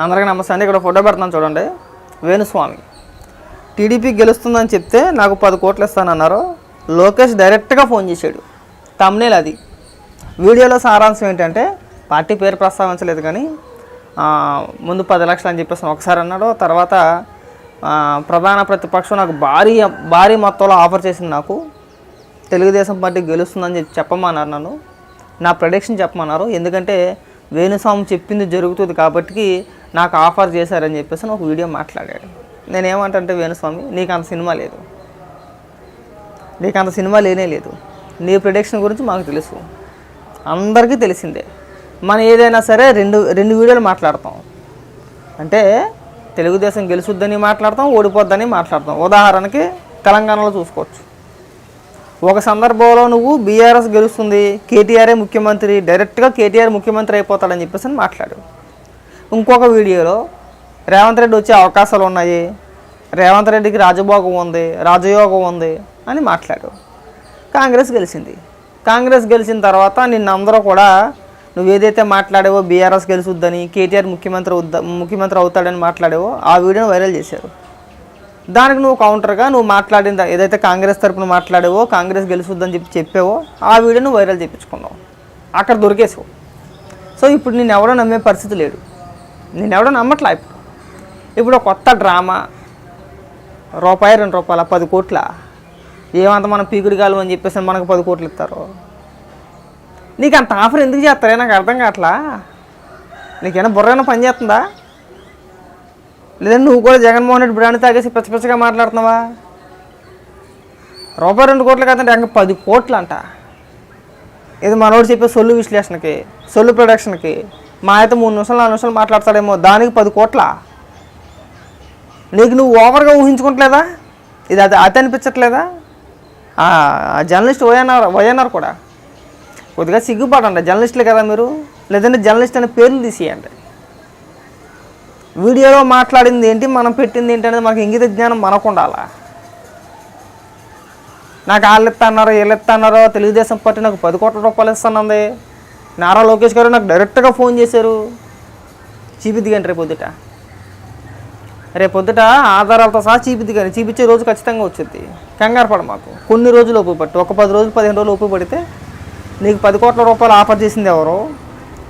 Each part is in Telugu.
అందరికీ నమస్తే అండి. ఇక్కడ ఫోటో పెడుతున్నాను చూడండి. వేణుస్వామి. టీడీపీ గెలుస్తుందని చెప్తే నాకు పది కోట్లు ఇస్తానన్నారు. లోకేష్ డైరెక్ట్గా ఫోన్ చేశాడు. తమ్నేల్ అది. వీడియోలో సారాంశం ఏంటంటే పార్టీ పేరు ప్రస్తావించలేదు కానీ ముందు పది లక్షలు అని చెప్పేసి ఒకసారి అన్నాడు. తర్వాత ప్రధాన ప్రతిపక్షం నాకు భారీ భారీ మొత్తంలో ఆఫర్ చేసింది నాకు. తెలుగుదేశం పార్టీ గెలుస్తుందని చెప్పి చెప్పమన్నారు నన్ను. నా ప్రొడిక్షన్ చెప్పమన్నారు. ఎందుకంటే వేణుస్వామి చెప్పింది జరుగుతుంది కాబట్టి నాకు ఆఫర్ చేశారని చెప్పేసి ఒక వీడియో మాట్లాడాడు. నేనేమంటే వేణుస్వామి నీకు అంత సినిమా లేదు. నీకు అంత సినిమా లేనే లేదు. నీ ప్రొడక్షన్ గురించి మాకు తెలుసు. అందరికీ తెలిసిందే. మనం ఏదైనా సరే రెండు రెండు వీడియోలు మాట్లాడతాం. అంటే తెలుగుదేశం గెలుచుద్దని మాట్లాడతాం ఓడిపోద్దని మాట్లాడతాం. ఉదాహరణకి తెలంగాణలో చూసుకోవచ్చు. ఒక సందర్భంలో నువ్వు బీఆర్ఎస్ గెలుస్తుంది కేటీఆరే ముఖ్యమంత్రి డైరెక్ట్గా కేటీఆర్ ముఖ్యమంత్రి అయిపోతాడని చెప్పేసి అని మాట్లాడు. ఇంకొక వీడియోలో రేవంత్ రెడ్డి వచ్చే అవకాశాలు ఉన్నాయి. రేవంత్ రెడ్డికి రాజభోగం ఉంది రాజయోగం ఉంది అని మాట్లాడు. కాంగ్రెస్ గెలిచింది. కాంగ్రెస్ గెలిచిన తర్వాత నిన్న అందరూ కూడా నువ్వు ఏదైతే మాట్లాడావో బీఆర్ఎస్ గెలుచుద్దని కేటీఆర్ ముఖ్యమంత్రి ముఖ్యమంత్రి అవుతాడని మాట్లాడావో ఆ వీడియోని వైరల్ చేశారు. దానికి నువ్వు కౌంటర్గా నువ్వు మాట్లాడిన ఏదైతే కాంగ్రెస్ తరపున మాట్లాడావో కాంగ్రెస్ గెలుచుద్దని చెప్పి చెప్పావో ఆ వీడియోను వైరల్ చేయించుకున్నావు అక్కడ దొరికేసావు సో ఇప్పుడు నేను ఎవడో నమ్మే పరిస్థితి లేడు నేను ఎవడో నమ్మట్లా ఇప్పుడు? ఇప్పుడు కొత్త డ్రామా. రూపాయి రెండు రూపాయల? పది కోట్ల? ఏమంత మనం పీకుడు కాలం అని చెప్పేసి మనకు పది కోట్లు ఇస్తారు. నీకు అంత ఆఫర్ ఎందుకు చేస్తారే? నాకు అర్థం కావట్లా. నీకేమైనా బుర్రైనా పని చేస్తుందా? లేదంటే నువ్వు కూడా జగన్మోహన్ రెడ్డి బ్రాండ్ తాగేసి పిచ్చపిచ్చగా మాట్లాడుతున్నావా? రూపాయి రెండు కోట్లు కాదంటే ఇంకా పది కోట్లు అంట ఇది మనోడు చెప్పే సొల్లు విశ్లేషణకి సొల్లు ప్రొడక్షన్కి మా అయితే మూడు నిమిషాలు నాలుగు నిమిషాలు మాట్లాడతాడేమో దానికి పది కోట్ల? నీకు నువ్వు ఓవర్గా ఊహించుకుంటలేదా? ఇది అది అతి అనిపించట్లేదా? ఆ జర్నలిస్ట్ వైఎన్ఆర్ వైఎన్ఆర్ కూడా. కొద్దిగా సిగ్గుపడండి జర్నలిస్టులు కదా మీరు. లేదంటే జర్నలిస్ట్ అనే పేర్లు తీసేయండి. వీడియోలో మాట్లాడింది ఏంటి మనం పెట్టింది ఏంటి అనేది మనకి ఇంగిత జ్ఞానం మనకు ఉండాలా నాకు వాళ్ళు ఇస్తాన్నారో వీళ్ళు ఇస్తాన్నారో తెలుగుదేశం పార్టీ నాకు పది కోట్ల రూపాయలు ఇస్తానంది. నారా లోకేష్ గారు నాకు డైరెక్ట్గా ఫోన్ చేశారు. చూపిద్ది కానీ రేపు పొద్దుట. రేపు పొద్దుట ఆధారాలతో సహా చూపిద్ది కానీ చూపించే రోజు ఖచ్చితంగా వచ్చింది కంగారు పడ మాకు. కొన్ని రోజులు ఉపయోగపడి ఒక పది రోజులు పదిహేను రోజులు ఉపయోగపడితే నీకు పది కోట్ల రూపాయలు ఆఫర్ చేసింది ఎవరు?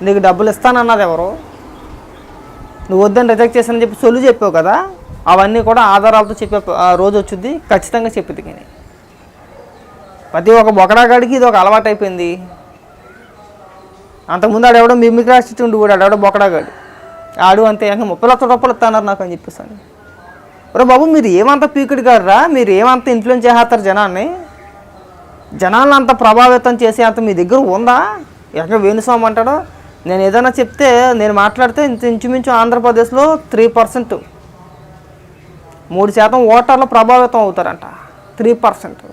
నీకు డబ్బులు ఇస్తానన్నది ఎవరు? నువ్వు వద్దని రిజెక్ట్ చేశానని చెప్పి సొల్లు చెప్పావు కదా అవన్నీ కూడా ఆధారాలతో చెప్పే ఆ రోజు వచ్చింది ఖచ్చితంగా చెప్పింది కానీ ప్రతి ఒక్క బొకడాగాడికి ఇది ఒక అలవాటు అయిపోయింది. అంతకుముందు ఆడెవడో మిమిక్ రాసి ఉండి కూడా ఆడెవడో బొకడాగాడు. ఆడు అంతే ఇంకా ముప్పై లక్షల రూపాయలు ఇస్తాన్నారు నాకు అని చెప్పేసాను. ఒరే బాబు మీరు ఏమంత పీకుడు గారురా మీరు ఏమంత ఇన్ఫ్లుయెన్స్ చేస్తారు జనాన్ని? జనాలను అంత ప్రభావితం చేసే అంత మీ దగ్గర ఉందా? ఎక్కడ వేణుస్వామి అంటాడో? నేను ఏదైనా చెప్తే నేను మాట్లాడితే ఇంత ఇంచుమించు ఆంధ్రప్రదేశ్లో త్రీ పర్సెంట్ మూడు శాతం ఓటర్లు ప్రభావితం అవుతారంట. త్రీ పర్సెంట్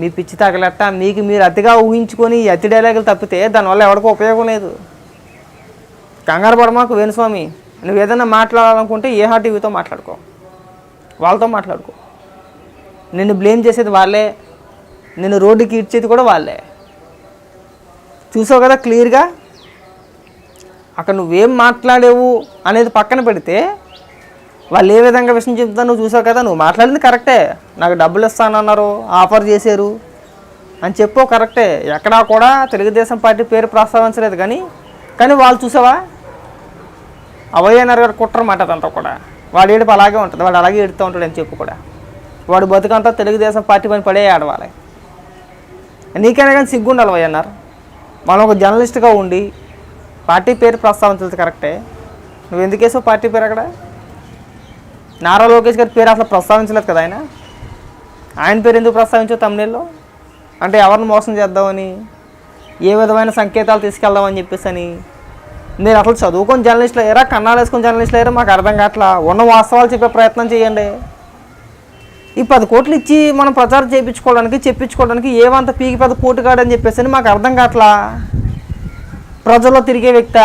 మీ పిచ్చి తగలట్ట మీకు మీరు అతిగా ఊహించుకొని అతి డైలాగులు తప్పితే దానివల్ల ఎవరికి ఉపయోగం లేదు. కంగారు పడమాకు వేణుస్వామి నువ్వు ఏదైనా మాట్లాడాలనుకుంటే ఏహా టీవీతో మాట్లాడుకో. వాళ్ళతో మాట్లాడుకో. నిన్ను బ్లేమ్ చేసేది వాళ్ళే. నిన్ను రోడ్డుకి ఇడ్చేది కూడా వాళ్ళే. చూసావు కదా క్లియర్గా? అక్కడ నువ్వేం మాట్లాడేవు అనేది పక్కన పెడితే వాళ్ళు ఏ విధంగా విషయం చెప్తా నువ్వు చూసావు కదా నువ్వు మాట్లాడింది కరెక్టే. నాకు డబ్బులు ఇస్తానన్నారు ఆఫర్ చేశారు అని చెప్పు కరెక్టే. ఎక్కడా కూడా తెలుగుదేశం పార్టీ పేరు ప్రస్తావించలేదు కానీ కానీ వాళ్ళు చూసావా? అవయ్యన్నారు గారు కుట్ర మాట అదంతా కూడా. వాడు ఏడుపు అలాగే ఉంటుంది వాడు అలాగే ఏడుతూ ఉంటాడు అని చెప్పు కూడా. వాడు బతుకంతా తెలుగుదేశం పార్టీ పని పడే ఆడవాలి నీకైనా కానీ సిగ్గుండాలి వైఎన్ఆర్ మనం ఒక జర్నలిస్ట్గా ఉండి పార్టీ పేరు ప్రస్తావించదు కరెక్టే. నువ్వు ఎందుకు వేసావు పార్టీ పేరు అక్కడ? నారా లోకేష్ గారి పేరు అసలు ప్రస్తావించలేదు కదా ఆయన? ఆయన పేరు ఎందుకు ప్రస్తావించావు తమిళలో? అంటే ఎవరిని మోసం చేద్దామని? ఏ విధమైన సంకేతాలు తీసుకెళ్దామని చెప్పేసి అని మీరు అసలు చదువుకొని జర్నలిస్టులు అయ్యారా? కన్నాలు వేసుకొని జర్నలిస్టులు అయ్యారా? మాకు అర్థం కావట్లా? ఉన్న వాస్తవాలు చెప్పే ప్రయత్నం చేయండి. ఈ పది కోట్లు ఇచ్చి మనం ప్రచారం చేయించుకోవడానికి చెప్పించుకోవడానికి ఏమంత పీకి పెద్ద కోటు కాడని చెప్పేసి అని మాకు అర్థం కావట్లా? ప్రజల్లో తిరిగే వ్యక్త?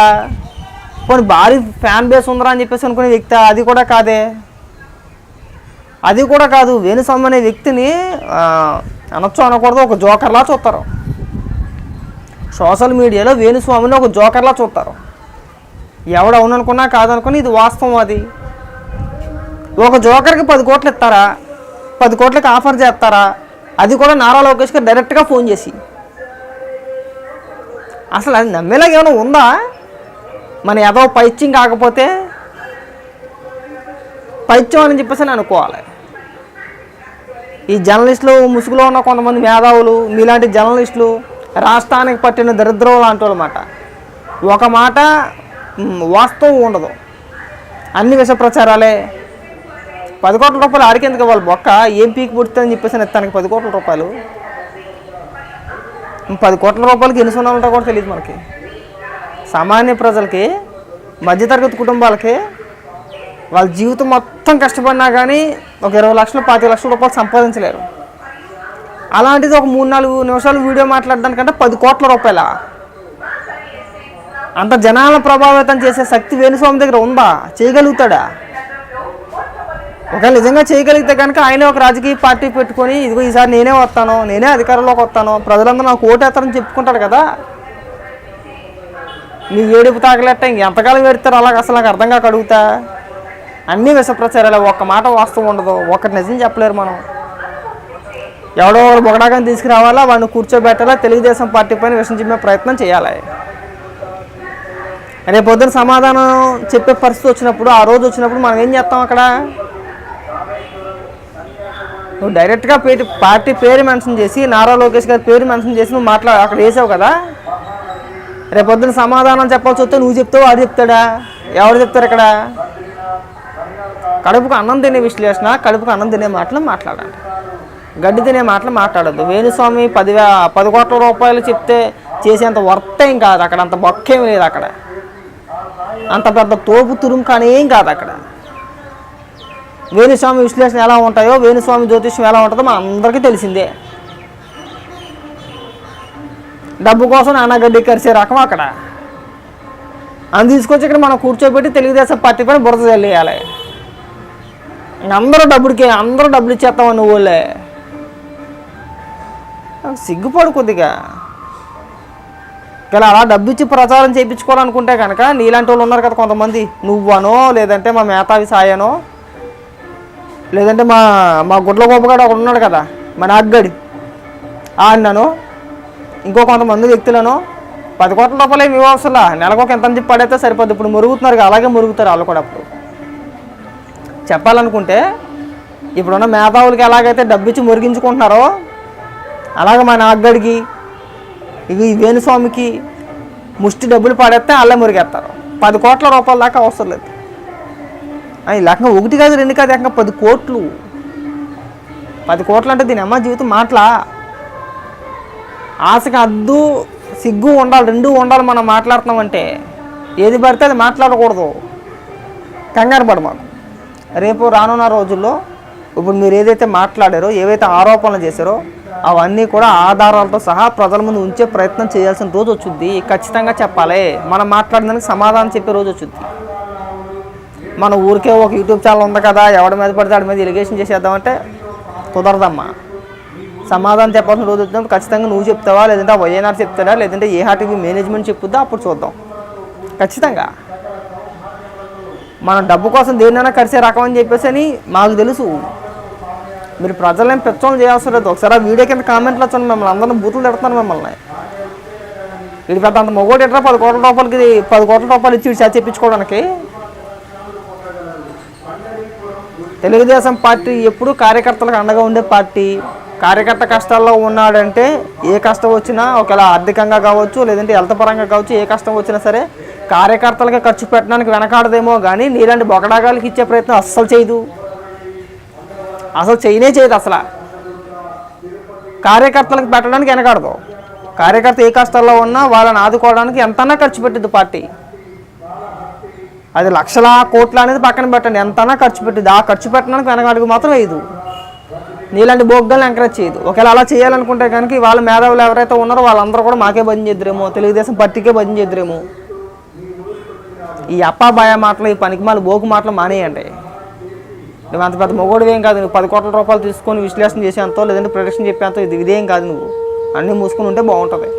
కొన్ని భారీ ఫ్యాన్ బేస్ ఉందరా అని చెప్పేసి అనుకునే వ్యక్తి? అది కూడా కాదే. అది కూడా కాదు. వేణుస్వామి అనే వ్యక్తిని అనొచ్చు అనకూడదు ఒక జోకర్లా చూస్తారు. సోషల్ మీడియాలో వేణుస్వామిని ఒక జోకర్లా చూస్తారు. ఎవడు అవుననుకున్నా కాదనుకున్నా ఇది వాస్తవం అది. ఒక జోకర్కి పది కోట్లు ఇస్తారా? పది కోట్లకి ఆఫర్ చేస్తారా? అది కూడా నారా లోకేష్కి డైరెక్ట్గా ఫోన్ చేసి. అసలు అది నమ్మేలాగా ఏమైనా ఉందా? మన ఏదో పైత్యం కాకపోతే పైత్యం అని చెప్పేసి నేను అనుకోవాలి. ఈ జర్నలిస్టులు ముసుగులో ఉన్న కొంతమంది మేధావులు మీలాంటి జర్నలిస్టులు రాష్ట్రానికి పట్టిన దరిద్రం లాంటి అన్నమాట. ఒక మాట వాస్తవం ఉండదు. అన్ని విష ప్రచారాలే పది కోట్ల రూపాయలు ఆడికెందుకు వాళ్ళు బొక్క ఏం పీకి పుడుతుందని చెప్పేసి తనకి పది కోట్ల రూపాయలు. పది కోట్ల రూపాయలకి ఎన్ని సున్నాలు ఉంటాయో కూడా తెలియదు మనకి. సామాన్య ప్రజలకి మధ్యతరగతి కుటుంబాలకి వాళ్ళ జీవితం మొత్తం కష్టపడినా కానీ ఒక ఇరవై లక్షలు పాతిక లక్షల రూపాయలు సంపాదించలేరు. అలాంటిది ఒక మూడు నాలుగు నిమిషాలు వీడియో మాట్లాడడానికంటే పది కోట్ల రూపాయల. అంత జనాలను ప్రభావితం చేసే శక్తి వేణుస్వామి దగ్గర ఉందా? చేయగలుగుతాడా? ఒకవేళ నిజంగా చేయగలిగితే కనుక ఆయనే ఒక రాజకీయ పార్టీ పెట్టుకొని ఇదిగో ఈసారి నేనే వస్తాను నేనే అధికారంలోకి వస్తాను ప్రజలందరూ నాకు ఓటేస్తారని చెప్పుకుంటాడు కదా. నీ ఏడుపు తాగలేట ఇంకెంతకాలం పెడతారు అలాగ అసలు నాకు అర్థం కాక అడుగుతా. అన్నీ విషప్రచారాలు ఒక్క మాట వాస్తవం ఉండదు ఒక్కటి నిజం చెప్పలేరు మనం. ఎవడో వాళ్ళు బొగడాకని తీసుకురావాలా వాడిని కూర్చోబెట్టాలా తెలుగుదేశం పార్టీ పైన విషం చెప్పే ప్రయత్నం చేయాలి? రేపు పొద్దున సమాధానం చెప్పే పరిస్థితి వచ్చినప్పుడు ఆ రోజు వచ్చినప్పుడు మనం ఏం చేస్తాం అక్కడ? నువ్వు డైరెక్ట్గా పేరు పార్టీ పేరు మెన్షన్ చేసి నారా లోకేష్ గారి పేరు మెన్షన్ చేసి నువ్వు మాట్లా అక్కడ వేసావు కదా? రేపు పొద్దున సమాధానం చెప్పాల్సి వస్తే నువ్వు చెప్తావు అది చెప్తాడా? ఎవరు చెప్తారు ఇక్కడ? కడుపుకు అన్నం తినే విశ్లేషణ కడుపుకు అన్నం తినే మాటలు మాట్లాడాలి. గడ్డి తినే మాటలు మాట్లాడద్దు. వేణుస్వామి పదివే పది కోట్ల రూపాయలు చెప్తే చేసేంత వర్త్ ఏం కాదు అక్కడ. అంత బొక్కేం లేదు అక్కడ. అంత పెద్ద తోపు తురుము కానీ ఏం కాదు అక్కడ. వేణుస్వామి విశ్లేషణ ఎలా ఉంటాయో వేణుస్వామి జ్యోతిష్యం ఎలా ఉంటుందో మన అందరికీ తెలిసిందే. డబ్బు కోసం నాన్నగడ్డి కరిసే రకం అక్కడ. అని తీసుకొచ్చి ఇక్కడ మనం కూర్చోబెట్టి తెలుగుదేశం పార్టీ పైన బురద చల్లేయాలి అందరూ డబ్బుడికి అందరూ డబ్బులు ఇచ్చేస్తామని నువ్వులే సిగ్గుపడు కొద్దిగా. ఇలా అలా డబ్బు ఇచ్చి ప్రచారం చేయించుకోవాలనుకుంటే కనుక నీలాంటి వాళ్ళు ఉన్నారు కదా కొంతమంది. నువ్వనో లేదంటే మా మేతావి సాయనో లేదంటే మా మా గుడ్ల గోపగాడు ఒకడు ఉన్నాడు కదా మా నాగ్గడి అన్నాను ఇంకో కొంతమంది వ్యక్తులను పది కోట్ల రూపాయలు ఏమి ఇవ్వవసలా నెలకు ఒక ఎంత చెప్పి పడైతే సరిపోద్ది. ఇప్పుడు మురుగుతున్నారు అలాగే మురుగుతారు వాళ్ళు కూడా అప్పుడు. చెప్పాలనుకుంటే ఇప్పుడున్న మేధావులకి ఎలాగైతే డబ్బు ఇచ్చి మురిగించుకుంటున్నారో అలాగే మా నాగ్గడికి ఇవి వేణుస్వామికి ముష్టి డబ్బులు పడేస్తే అల్లే మురిగేస్తారు. పది కోట్ల రూపాయల దాకా అవసరం లేదు. ఆ, ఒకటి కాదు రెండు కాదు లేకుండా పది కోట్లు. పది కోట్లు అంటే దీని అమ్మ జీవితం మాటలా? ఆశకి అద్దు సిగ్గు ఉండాలి రెండు ఉండాలి మనం మాట్లాడుతున్నామంటే ఏది పడితే అది మాట్లాడకూడదు. కంగారు పడ మాకు రేపు రానున్న రోజుల్లో ఇప్పుడు మీరు ఏదైతే మాట్లాడారో ఏవైతే ఆరోపణలు చేశారో అవన్నీ కూడా ఆధారాలతో సహా ప్రజల ముందు ఉంచే ప్రయత్నం చేయాల్సిన రోజు వచ్చింది. ఖచ్చితంగా చెప్పాలి. మనం మాట్లాడినందుకు సమాధానం చెప్పే రోజు వచ్చింది. మన ఊరికే ఒక యూట్యూబ్ ఛానల్ ఉంది కదా ఎవడి మీద పడితే వాడి మీద ఇరిగేషన్ చేసేద్దామంటే కుదరదమ్మా. సమాధానం చెప్పాల్సిన రోజు వచ్చినప్పుడు ఖచ్చితంగా నువ్వు చెప్తావా లేదంటే వైఎన్ఆర్ చెప్తాడా లేదంటే ఏ హార్టీవీ మేనేజ్మెంట్ చెప్పుద్దా అప్పుడు చూద్దాం. ఖచ్చితంగా. మనం డబ్బు కోసం దేన్నైనా కలిసే రకం అని చెప్పేసి అని మాకు తెలుసు. మీరు ప్రజలని పెచ్చోళ్ళు చేయాల్సిన లేదు ఒకసారి ఆ వీడియో కింద కామెంట్లో వచ్చాను మిమ్మల్ని అందరిని బూతులు తిడుతున్నాను మిమ్మల్ని. ఇది పెద్ద అంత మొగోడు ఎట్లా పది కోట్ల రూపాయలకి పది కోట్ల రూపాయలు ఇచ్చి చెప్పించుకోవడానికి తెలుగుదేశం పార్టీ ఎప్పుడు కార్యకర్తలకు అండగా ఉండే పార్టీ. కార్యకర్త కష్టాల్లో ఉన్నాడంటే ఏ కష్టం వచ్చినా ఒకవేళ ఆర్థికంగా కావచ్చు లేదంటే హెల్త్ పరంగా కావచ్చు ఏ కష్టం వచ్చినా సరే కార్యకర్తలకి ఖర్చు పెట్టడానికి వెనకాడదేమో కానీ నీలాంటి బొకడాగాలకి ఇచ్చే ప్రయత్నం అస్సలు చేయదు. అసలు చేయనే చేయదు అసలు. కార్యకర్తలకు పెట్టడానికి వెనకాడదు. కార్యకర్త ఏ కష్టాల్లో ఉన్నా వాళ్ళని ఆదుకోవడానికి ఎంతన్నా ఖర్చు పెట్టింది పార్టీ. అది లక్షల కోట్ల అనేది పక్కన పెట్టండి. ఎంతనా ఖర్చు పెట్టింది. ఆ ఖర్చు పెట్టడానికి వెనకాడికి మాత్రం వేయదు. నీలాంటి బొగ్గల్ని ఎంకరేజ్ చేయదు. ఒకవేళ అలా చేయాలనుకుంటే కనుక వాళ్ళ మేధావులు ఎవరైతే ఉన్నారో వాళ్ళందరూ కూడా మాకే భజన చేద్దరేమో తెలుగుదేశం పార్టీకే భజన చేద్దరేమో. ఈ అప్పా బాయ మాటలు ఈ పనికిమాల బోకు మాటలు మానేయండి. నువ్వు అంత పెద్ద మొగోడు ఏం కాదు. నువ్వు పది కోట్ల రూపాయలు తీసుకొని విశ్లేషణ చేసేంతో లేదంటే ప్రొడక్షన్ చెప్పేంతో ఇది ఇదేం కాదు నువ్వు. అన్నీ మూసుకుని ఉంటే బాగుంటుంది.